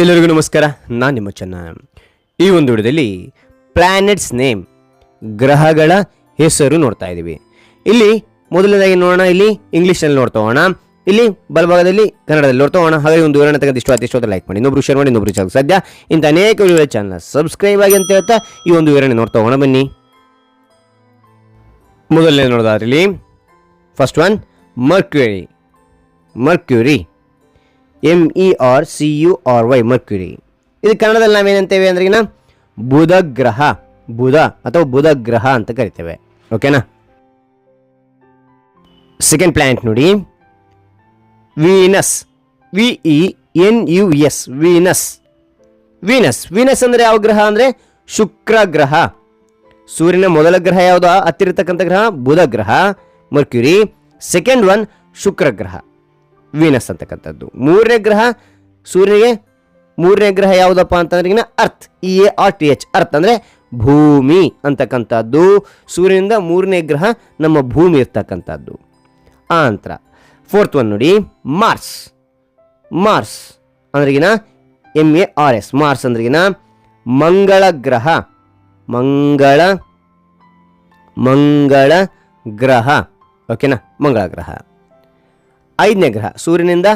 ಎಲ್ಲರಿಗೂ ನಮಸ್ಕಾರ. ನಾನು ನಿಮ್ಮ ಚೆನ್ನ. ಈ ಒಂದು ವಿಡಿಯೋದಲ್ಲಿ ಪ್ಲ್ಯಾನೆಟ್ಸ್ ನೇಮ್ ಗ್ರಹಗಳ ಹೆಸರು ನೋಡ್ತಾ ಇದ್ದೀವಿ ಇಲ್ಲಿ ಮೊದಲನೇದಾಗಿ ನೋಡೋಣ. ಇಲ್ಲಿ ಇಂಗ್ಲೀಷ್ನಲ್ಲಿ ನೋಡ್ತಾ ಹೋಗೋಣ. ಇಲ್ಲಿ ಬಲಭಾಗದಲ್ಲಿ ಕನ್ನಡದಲ್ಲಿ ನೋಡ್ತಾ ಹೋಗೋಣ. ಹಾಗೆ ಒಂದು ವಿವರಣೆ ತೆಗೆದು ಇಷ್ಟ ಆಯ್ತು ಲೈಕ್ ಮಾಡಿ. ಇನ್ನೊಬ್ರು ಶೇರ್ ಮಾಡಿ ಇನ್ನೊಬ್ರು ಚಾನಲ್ ಸದ್ಯ ಇಂಥ ಅನೇಕ ವಿಡಿಯೋ ಚಾನಲ್ ಸಬ್ಸ್ಕ್ರೈಬ್ ಆಗಿ ಅಂತ ಹೇಳ್ತಾ ಈ ಒಂದು ವಿವರಣೆ ನೋಡ್ತಾ ಹೋಗೋಣ. ಬನ್ನಿ. ಮೊದಲನೇ ನೋಡೋದಾದ್ರೆ ಇಲ್ಲಿ first one mercury mercury M E R C U R Y mercury ಇದು ಕನ್ನಡದಲ್ಲಿ ನಾವೇನಂತೇವೆ ಅಂದ್ರೆ ಬುಧ ಗ್ರಹ ಬುಧ ಅಥವಾ ಬುಧ ಗ್ರಹ ಅಂತ ಕರಿತೇವೆ. ಓಕೆನಾ ಸೆಕೆಂಡ್ ಪ್ಲಾನೆಟ್ ನೋಡಿ. Venus V E N U S Venus Venus Venus ಅಂದರೆ ಯಾವ ಗ್ರಹ ಅಂದರೆ ಶುಕ್ರ ಗ್ರಹ ಸೂರ್ಯನ ಮೊದಲ ಗ್ರಹ ಯಾವುದು? ಹತ್ತಿರತಕ್ಕಂಥ ಗ್ರಹ ಬುಧ ಗ್ರಹ ಮರ್ಕ್ಯುರಿ ಸೆಕೆಂಡ್ ಒನ್ ಶುಕ್ರ ಗ್ರಹ ವೀನಸ್ ಅಂತಕ್ಕಂಥದ್ದು. ಮೂರನೇ ಗ್ರಹ ಸೂರ್ಯನಿಗೆ ಮೂರನೇ ಗ್ರಹ ಯಾವುದಪ್ಪ ಅಂತಂದ್ರೆ earth E A R T H earth ಅಂದರೆ ಭೂಮಿ ಅಂತಕ್ಕಂಥದ್ದು. ಸೂರ್ಯನಿಂದ ಮೂರನೇ ಗ್ರಹ ನಮ್ಮ ಭೂಮಿ ಇರ್ತಕ್ಕಂಥದ್ದು. ಆ ನಂತರ ಫೋರ್ತ್ ಒನ್ ನೋಡಿ Mars Mars ಅಂದ್ರಿಗಿನ M A R S Mars ಅಂದ್ರಿಗಿನ ಮಂಗಳ ಗ್ರಹ. ಮಂಗಳ ಮಂಗಳ ಗ್ರಹ. ಓಕೆನಾ ಮಂಗಳ ಗ್ರಹ. ಐದನೇ ಗ್ರಹ. ಸೂರ್ಯನಿಂದ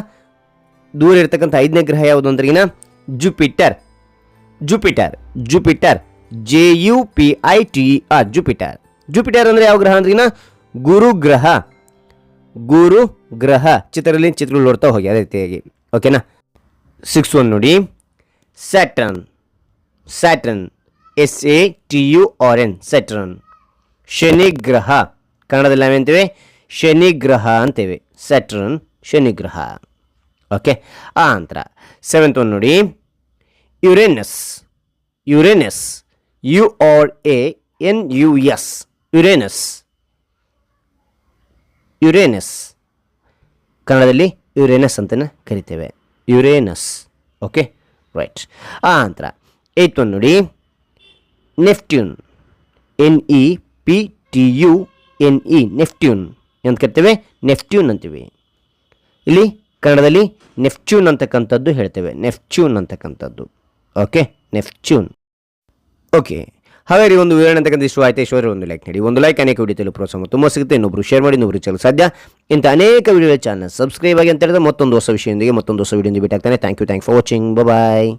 ದೂರ ಇರತಕ್ಕಂಥ ಐದನೇ ಗ್ರಹ ಯಾವುದು ಅಂದ್ರಿಗಿನ Jupiter. Jupiter Jupiter, J U P I T R, Jupiter. Jupiter ಅಂದರೆ ಯಾವ ಗ್ರಹ ಅಂದ್ರಿಗಿನ ಗುರು ಗ್ರಹ ಗುರು ಗ್ರಹ ಚಿತ್ರದಲ್ಲಿ ಚಿತ್ರಗಳು ನೋಡ್ತಾ ಹೋಗಿ ಅದೇ ರೀತಿಯಾಗಿ. ಓಕೆನಾ? ಸಿಕ್ಸ್ ಒನ್ ನೋಡಿ. Saturn. Saturn. S A T U R N. Saturn. Shani ಗ್ರಹ ಕನ್ನಡದಲ್ಲಿ ನಾವೇಂತೇವೆ ಶನಿ ಗ್ರಹ ಅಂತೇವೆ. ಸ್ಯಾಟರ್ನ್ ಶನಿಗ್ರಹ ಓಕೆ ಆ ನಂತರ ಸೆವೆಂತ್ ಒನ್ ನೋಡಿ. Uranus Uranus U R A N U S Uranus Uranus ಕನ್ನಡದಲ್ಲಿ ಯುರೇನಸ್ ಅಂತಲೇ ಕರಿತೇವೆ. ಯುರೇನಸ್ ಓಕೆ ರೈಟ್ ಆ ನಂತರ ಏಯ್ತ್ ಒನ್ ನೋಡಿ. Neptune N E P T U N E Neptune ಅಂತ ಕರಿತೇವೆ? ನೆಫ್ಟ್ಯೂನ್ ಅಂತೀವಿ. ಇಲ್ಲಿ ಕನ್ನಡದಲ್ಲಿ ನೆಫ್ಟ್ಯೂನ್ ಅಂತಕ್ಕಂಥದ್ದು ಹೇಳ್ತೇವೆ. ನೆಫ್ಟ್ಯೂನ್ ಅಂತಕ್ಕಂಥದ್ದು. ಓಕೆ? Neptune okay. ಹಾಗಾದ್ರೆ ಒಂದು ವಿವರಣೆ ಅಂತಕ್ಕಂಥ ಇಷ್ಟು ಆಯ್ತು ಈಶ್ವರ ಒಂದು ಲೈಕ್ ನೀಡಿ. ಒಂದು ಲೈಕ್ ಅನೇಕ ವಿಡಿಯೋ ತಿಳಿ ಪ್ರೋತ್ಸಾಹ ತುಂಬ ಸಿಗುತ್ತೆ. ಇನ್ನೊಬ್ಬರು ಶೇರ್ ಮಾಡಿ, ಇನ್ನೊಬ್ರು ಚಾನಲ್ ಸಾಧ್ಯ. ಇಂಥ ಅನೇಕ ವಿಡಿಯೋ ಚಾನಲ್ ಸಬ್ಸ್ಕ್ರೈಬ್ ಆಗಿ ಅಂತ ಹೇಳಿದ್ರೆ ಮತ್ತೊಂದು ಹೊಸ ವಿಷಯದೊಂದಿಗೆ ಮತ್ತೊಂದು ಹೊಸ ವಿಡಿಯೋ ಭೇಟಿ thank you thank for watching bye